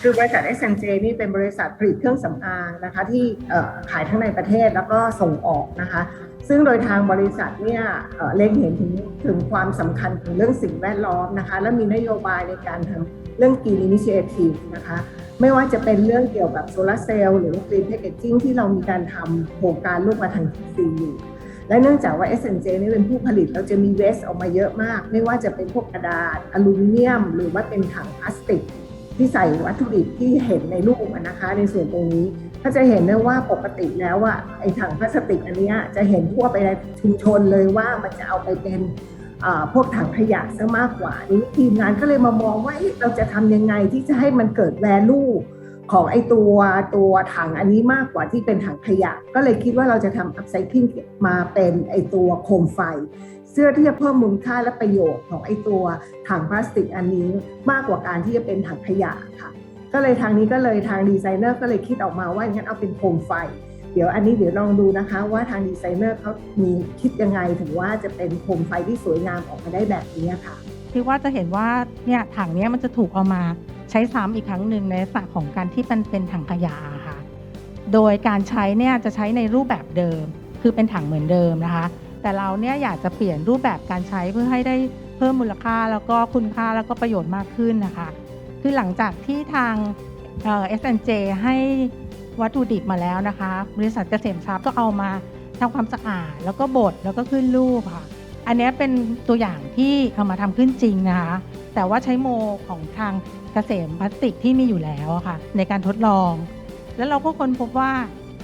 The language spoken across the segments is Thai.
คือบริษัท S&J นี่เป็นบริษัทผลิตเครื่องสำอางนะคะที่ขายทั้งในประเทศแล้วก็ส่งออกนะคะ ซึ่งโดยทางบริษัทเนี่ยเล็งเห็นถึงถึงความสำคัญของเรื่องสิ่งแวดล้อมนะคะ และมีนโยบายในการทำเรื่อง Green Initiative นะคะ ไม่ว่าจะเป็นเรื่องเกี่ยวกับโซลาร์เซลล์หรือว่า Green Packaging ที่เรามีการทำโครงการร่วมกับทางทีซีอยู่และเนื่องจากว่า S&J นี่เป็นผู้ผลิตเราจะมีเวสออกมาเยอะมาก ไม่ว่าจะเป็นพวกกระดาษอลูมิเนียม หรือว่าเป็นถังพลาสติก ที่ใส่วัตถุดิบที่เห็นในรูปนะคะ ในส่วนตรงนี้ก็จะเห็นได้ว่าปกติแล้วอะไอ้ถังพลาสติกอันนี้จะเห็นทั่วไปในชุมชนเลยว่ามันจะเอาไปเป็นพวกถังขยะซะมากกว่านี้ทีมงานก็เลยมามองว่าเราจะทำยังไงที่จะให้มันเกิด value ของไอตัวตัวถังอันนี้มากกว่าที่เป็นถังขยะ ก็เลยคิดว่าเราจะทำ upcycling มาเป็นไอตัวโคมไฟ เสื้อที่จะเพิ่มมูลค่าและประโยชน์ของไอตัวถังพลาสติกอันนี้มากกว่าการที่จะเป็นถังขยะค่ะ ก็เลยทางนี้ก็เลยทางดีไซเนอร์ก็เลยคิดออกมาว่างั้นเอาเป็นโคมไฟ เดี๋ยวอันนี้เดี๋ยวลองดูนะคะ ว่าทางดีไซเนอร์เขามีคิดยังไงถึงว่าจะเป็นโคมไฟที่สวยงามออกมาได้แบบนี้ค่ะที่ว่าจะเห็นว่าเนี่ยถังเนี้ยมันจะถูกเอามาใช้ซ้ำอีกครั้งหนึ่งในลักษณะของการที่มันเป็นถังขยะค่ะ โดยการใช้เนี่ยจะใช้ในรูปแบบเดิม คือเป็นถังเหมือนเดิมนะคะ แต่เราเนี่ยอยากจะเปลี่ยนรูปแบบการใช้เพื่อให้ได้เพิ่มมูลค่าแล้วก็คุณค่าแล้วก็ประโยชน์มากขึ้นนะคะ คือหลังจากที่ทางเอ่อ S&J ให้วัตถุดิบมาแล้วนะคะ บริษัทเกษมทรัพย์ก็เอามาทำความสะอาดแล้วก็บดแล้วก็ขึ้นรูปค่ะ อันนี้เป็นตัวอย่างที่เอามาทำขึ้นจริงนะคะ แต่ว่าใช้โมของทางเกษมพลาสติกที่มีอยู่แล้วค่ะ ในการทดลอง แล้วเราก็ค้นพบว่า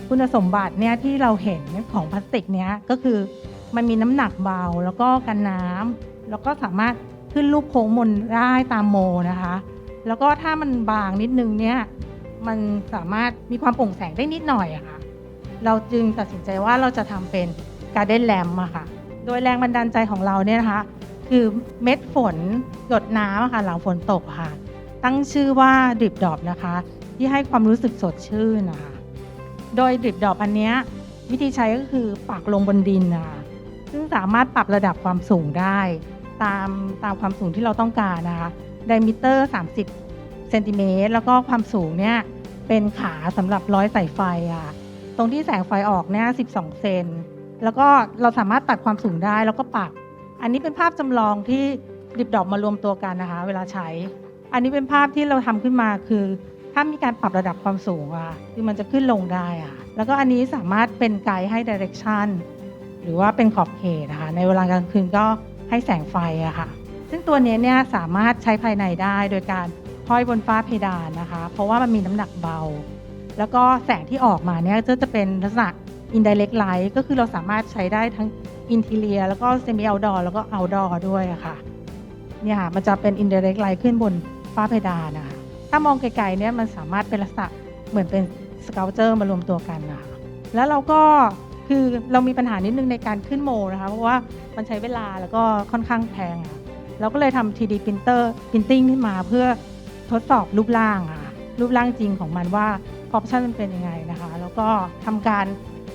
คุณสมบัติเนี่ยที่เราเห็นของพลาสติกเนี้ยก็คือ มันมีน้ำหนักเบาแล้วก็กันน้ำแล้วก็สามารถขึ้นรูปโค้งมนได้ตามโมนะคะ แล้วก็ถ้ามันบางนิดนึงเนี่ยมันสามารถมีความโปร่งแสงได้นิดหน่อยอะค่ะ เราจึงตัดสินใจว่าเราจะทำเป็นการ์เด้นแลมอะค่ะ โดยแรงบันดาลใจของเราเนี่ยนะคะ คือเม็ดฝนหยดน้ำอะค่ะหลังฝนตกค่ะ ตั้งชื่อว่าดริบดอบนะคะ ที่ให้ความรู้สึกสดชื่นนะคะ โดยดริบดอบอันเนี้ยวิธีใช้ก็คือปักลงบนดินนะคะ ซึ่งสามารถปรับระดับความสูงได้ ตามตามความสูงที่เราต้องการนะคะไดมิเตอร์ 30เซนติเมตรแล้วก็ความสูงเนี่ยเป็นขาสำหรับร้อยสายไฟอะตรงที่แสงไฟออกเนี่ย12 เซนแล้วก็เราสามารถตัดความสูงได้แล้วก็ปักอันนี้เป็นภาพจำลองที่ดิบดอกมารวมตัวกันนะคะ เวลาใช้ อันนี้เป็นภาพที่เราทำขึ้นมาคือ ถ้ามีการปรับระดับความสูงอะคือมันจะขึ้นลงได้อะแล้วก็อันนี้สามารถเป็นไกด์ให้ direction หรือว่าเป็นขอบเขตนะคะในเวลากลางคืนก็ให้แสงไฟอะค่ะ ซึ่งตัวนี้เนี่ยสามารถใช้ภายในได้โดยการห้อยบนฟ้าเพดานนะคะ เพราะว่ามันมีน้ำหนักเบา แล้วก็แสงที่ออกมาเนี่ยจะจะเป็นลักษณะ indirect light ก็คือเราสามารถใช้ได้ทั้ง interior แล้วก็ semi outdoor แล้วก็ outdoor ด้วยอะค่ะเนี่ยค่ะมันจะเป็น indirect light ขึ้นบนฟ้าเพดานนะคะถ้ามองไกลๆเนี่ยมันสามารถเป็นลักษณะเหมือนเป็นสเกลเจอร์มารวมตัวกันนะคะแล้วเราก็ คือเรามีปัญหานิดนึงในการขึ้นโมนะคะ เพราะว่ามันใช้เวลาแล้วก็ค่อนข้างแพงอะเราก็เลยทำ 3D printer printing ขึ้นมาเพื่อทดสอบรูปร่างอะรูปร่างจริงของมันว่าออปชั่นมันเป็นยังไงนะคะ แล้วก็ทำการ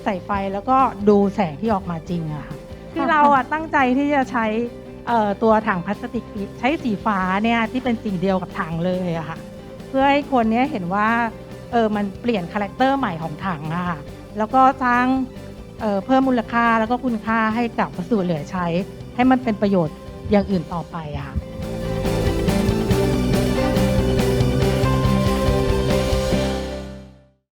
ใส่ไฟแล้วก็ดูแสงที่ออกมาจริงอะค่ะคือเราอะตั้งใจที่จะใช้ตัวถังพลาสติกใช้สีฟ้าเนี่ยที่เป็นสีเดียวกับถังเลยอะค่ะ เพื่อให้คนเนี้ยเห็นว่าเออมันเปลี่ยนคาแรคเตอร์ใหม่ของถังอะค่ะแล้วก็สร้าง เอ่อเพิ่มมูลค่าแล้วก็คุณค่าให้กับวัสดุเหลือใช้ ให้มันเป็นประโยชน์อย่างอื่นต่อไปอะค่ะ